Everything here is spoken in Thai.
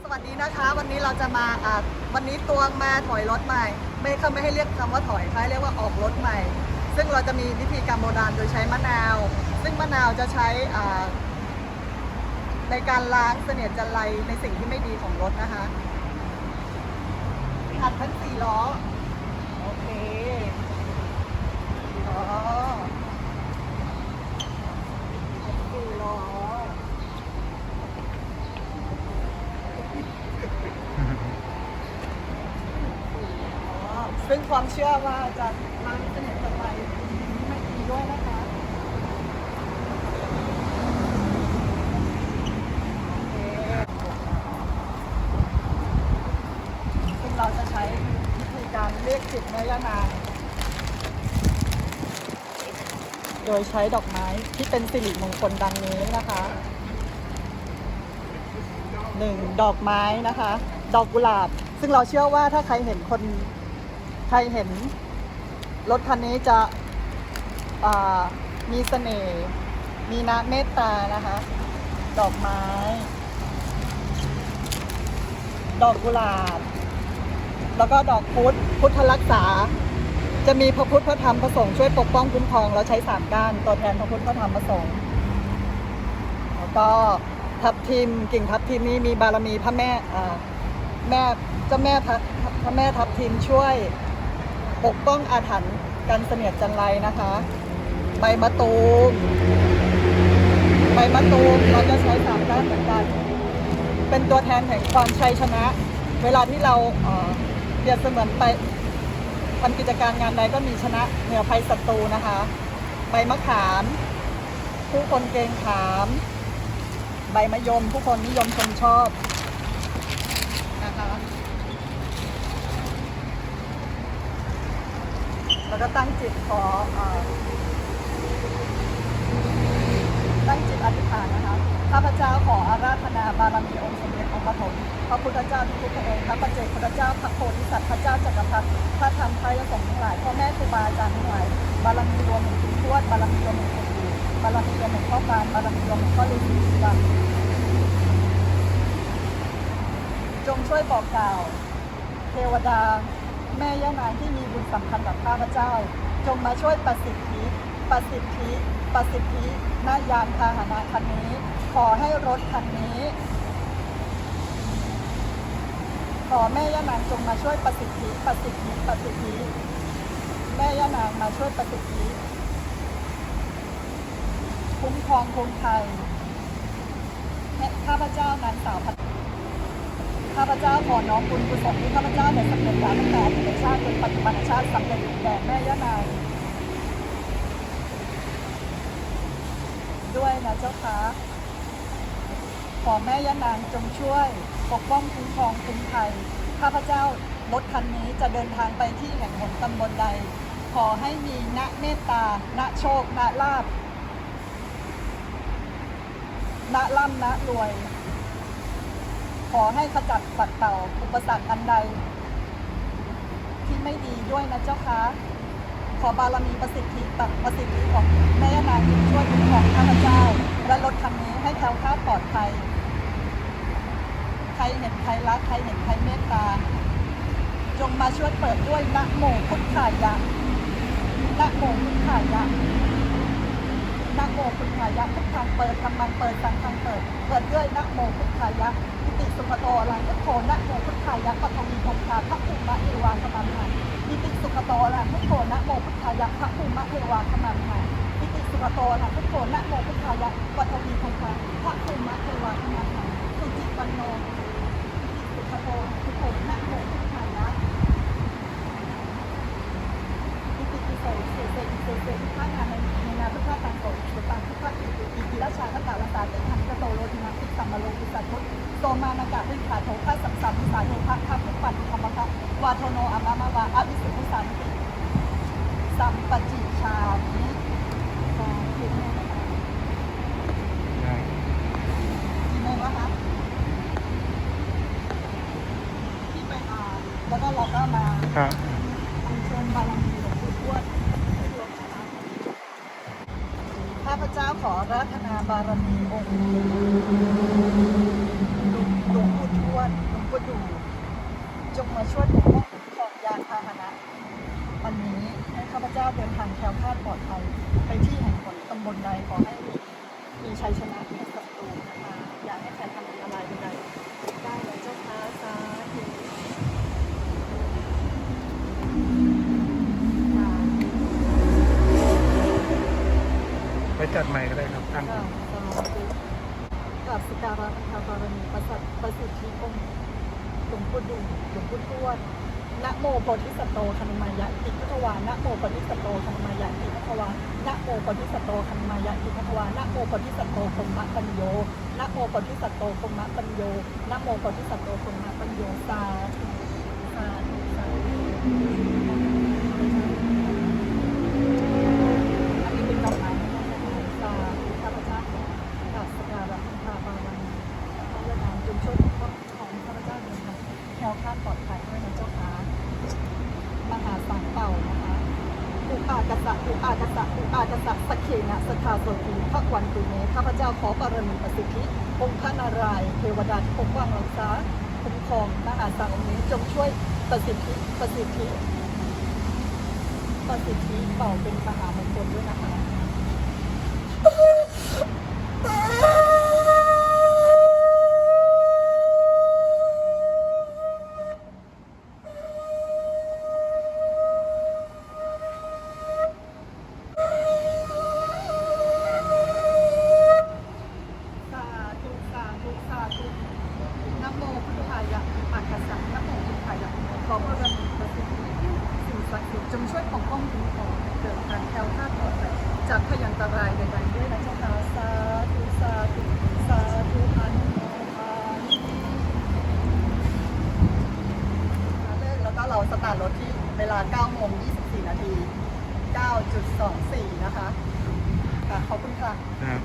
สวัสดีนะคะ วันนี้เราจะมาอ่าวันนี้ตวงมาถอยรถใหม่ ไม่เขาไม่ให้เรียกคำว่าถอยเขาให้เรียกว่าออกรถใหม่ ซึ่งเราจะมีวิธีการโบราณโดยใช้มะนาว ซึ่งมะนาวจะใช้อ่าในการล้างเสนียดจันไรในสิ่งที่ไม่ดีของรถนะคะขัดทั้งสี่ล้อ โอเคสี่ล้อสี่ล้อ ซึ่ง ความเชื่อว่าจะล้าเสน่ห์จันไรไม่ดีด้วยนะคะเคซึ่งเราจะใช้วิธีการเรียกจิตแม่ย่านางโดยใช้ดอกไม้ที่เป็นสิริมงคลดังนี้นะคะหนึ่งดอกไม้นะคะ ดอกกุหลาบ ซึ่งเราเชื่อว่าถ้าใครเห็นคน ครเห็นรถคันนี้จะมีเสน่ห์มีน้ำเมตตานะคะ ดอกไม้ ดอกกุหลาบ แล้วก็ดอกพุธพุทธรักษา จะมีพระพุทธพระธรรมพระสงฆ์ช่วยปกป้องคุ้มครองเราใช้สามก้านตัวแทนพระพุทธพระธรรมพระสงฆ์แล้วก็ทับทิมกิ่งทับทิมนี้มีบารมีพระแม่แม่เจ้าแม่พระแม่ทับทิมช่วย ปกป้องอาถรรพ์กันเสนียดจันไรนะคะ ใบมะตูมใบมะตูมเราจะใช้สามด้านเหมือนกัน เป็นตัวแทนแห่งความชัยชนะ เวลาที่เราเอ่อเปรียบเสมือนไปทำกิจการงานใดก็มีชนะเหนือภัยศัตรูนะคะ ใบมะขาม ผู้คนเกรงขาม ใบมะยมผู้คนนิยมชมชอบนะคะ แล้วก็ตั้งจิตขอตั้งจิตอธิษฐานนะคะ ข้าพเจ้าขออาราธนาบารมีองค์สมเด็จองค์ปฐมพระพุทธเจ้าทุกพระองค์พระปัจเจกพุทธเจ้าพระโพธิสัตว์พระเจ้าจักรพรรดิพระธรรมพระยสงฆ์ทั้งหลายพ่อแม่ครูบาอาจารย์ทั้งหลายบารมีรวมถึงคุณทวดบารมีรวมถึงคุณปู่บารมีรวมถึงพ่อการบารมีรวมถึงพ่อฤาษีสีดำจงช่วยบอกกล่าว เทวดา แม่ย่านางที่มีบุญสัมพันธ์กับข้าพเจ้า จงมาช่วยประสิทธิประสิทธิประสิทธินายานพาหนะคันนี้ ขอให้รถคันนี้ ขอแม่ย่านางจงมาช่วยประสิทธิประสิทธิประสิทธิแม่ย่านางมาช่วยประสิทธิคุ้มครองคนไทยข้าพเจ้านางสาวพัฒ ข้าพเจ้าขอน้อมบุญกุศลที่ข้าพเจ้าได้สำเร็จแล้วตั้งแต่อดีตชาติจนปัจจุบันชาติสำเร็จแด่แม่ย่านางด้วยนะเจ้าคะขอแม่ย่านางจงช่วยปกป้องคุ้มครองคุ้มภัยข้าพเจ้ารถคันนี้จะเดินทางไปที่แห่งหนตำบลใด ขอให้มีณเมตตา ณโชค ณลาบณล่ำณรวย ขอให้ขจัดปัดเป่าอุปสรรคอันใด ที่ไม่ดีด้วยนะเจ้าคะขอบารมีประสิทธิปัประสิทธิของแม่นางช่วยคุ้มครองข้าพเจ้า และรถคันนี้ให้แคล้วคลาดปลอดภัย ใครเห็นใครรักใครเห็นใครเมตตา จงมาช่วยเปิดด้วยนะโมพุทธายะนะโมพุทธายะนะโมพุทธายะทุกทางเปิดทำมันเปิดทางทางเปิด เปิดด้วยนะโมพุทธายะ ติสุขโตอรังพุทโธนะโมพุทธายะปทวีคงคาพระภูมิเอวาสมัมหังอิติสุขโตอรังพุทโธนะโมพุทธายะพระภูมิเอวาสมัมหังอิติสุขโตอรังพุทโธนะโมพุทธายะปทวีคงคาพระภูมิเอวาสมัมหันสุจิปันโนอิติสุขโตพุทโธนะโมพุทธายะ อิติปิโสเสเสอิเสเสอิข้างานในในนาพุทธตังโตสุตังพุทธอิติอิติราชาตตาลตาเตหังกโตโลทินาติสัมมาโลกุสัตถุโต มานากาวิขาโถพระสัมสัมมิสาโทภะทัพพุปันธรรมะวาโทโนอามามาวาอภิสุทธิสานติสัมปจิชามิสาธุแม่นะคะได้กี่โมงแล้วคะที่ไปอ่านแล้วก็เราก็มาครับอัญเชิญบารมีหลวงปู่ทวดให้ระคะข้าพเจ้าขอราธนาบารมีองค์ หลวงปู่ทวดหลวงปู่ดูจงมาช่วยปกป้องคุ้มครองยานพาหนะวันนี้ให้ข้าพเจ้าเดินทางแคล้วคลาดปลอดภัยไปที่แห่งหนตำบลใดขอให้มีชัยชนะเหนือศัตรูนะคะอย่าให้ใครทำอันตรายใดได้เลยเจ้าค่ะสาธุไปจัดใหม่ก็ได้ครับตั้งกราบสาธุ กราบสการะพระบารมีประสัทประสิทธิองค์หลวงปู่ดูหลวงปู่ทวดนะโมโพธิสัตโตคณมายะอิทิพวานะโมโพธิสัตโตคณมายะอิทิพวานะโมโพธิสัตโตคณมายะอิทิพวานะโมโพธิสัตโตคมมะปัญโยนะโมโพธิสัตโตคมมะปัญโยนะโมโพธิสัตโตคมมะปัญโยสาธุสาธุสาธุอันนี้เป็นดอกไม้นะคะสาธุข้าพเจ้า กราบสกการะพระบารมีพระยานจงช่วยปกป้องของข้าพเจ้าเดินทางแคล้วคลาดปลอดภัยด้วยนะเจ้าค่ะมหาสังเป่านะคะอุอากสะอุอากสะอุอากสะสกเคนะสทาโสตีพระวันตุเมข้าพเจ้าขอบารมีประสิทธิองค์พระนารายณ์เทวดาที่ปกป้องรักษาคุ้มครองมหาสังองค์นี้จงช่วยประสิทธิประสิทธิประสิทธิเป่าเป็นมหามงคลด้วยนะคะ ตาร์ทรถที่เวลา9โมง24 นาที 9.24 นะคะค่ะขอบคุณค่ะ นะครับ